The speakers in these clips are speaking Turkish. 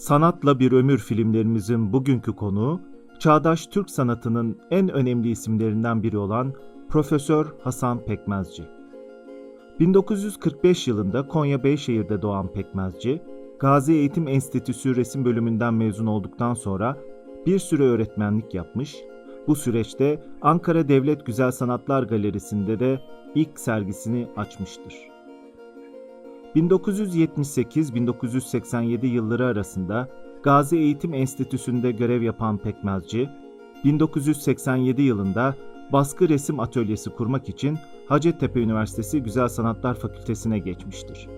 Sanatla Bir Ömür filmlerimizin bugünkü konuğu, çağdaş Türk sanatının en önemli isimlerinden biri olan Profesör Hasan Pekmezci. 1945 yılında Konya Beyşehir'de doğan Pekmezci, Gazi Eğitim Enstitüsü resim bölümünden mezun olduktan sonra bir süre öğretmenlik yapmış, bu süreçte Ankara Devlet Güzel Sanatlar Galerisi'nde de ilk sergisini açmıştır. 1978-1987 yılları arasında Gazi Eğitim Enstitüsü'nde görev yapan Pekmezci, 1987 yılında baskı resim atölyesi kurmak için Hacettepe Üniversitesi Güzel Sanatlar Fakültesine geçmiştir.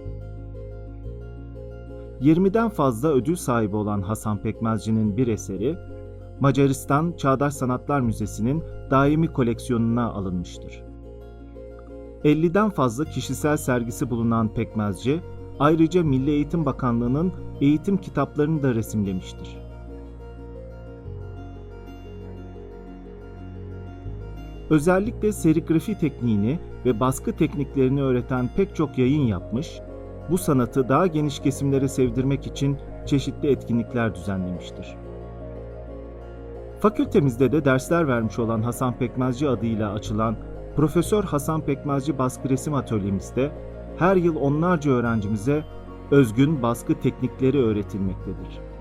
20'den fazla ödül sahibi olan Hasan Pekmezci'nin bir eseri, Macaristan Çağdaş Sanatlar Müzesi'nin daimi koleksiyonuna alınmıştır. 50'den fazla kişisel sergisi bulunan Pekmezci, ayrıca Milli Eğitim Bakanlığı'nın eğitim kitaplarını da resimlemiştir. Özellikle serigrafi tekniğini ve baskı tekniklerini öğreten pek çok yayın yapmış, bu sanatı daha geniş kesimlere sevdirmek için çeşitli etkinlikler düzenlemiştir. Fakültemizde de dersler vermiş olan Hasan Pekmezci adıyla açılan Profesör Hasan Pekmezci Baskı Resim Atölyemizde her yıl onlarca öğrencimize özgün baskı teknikleri öğretilmektedir.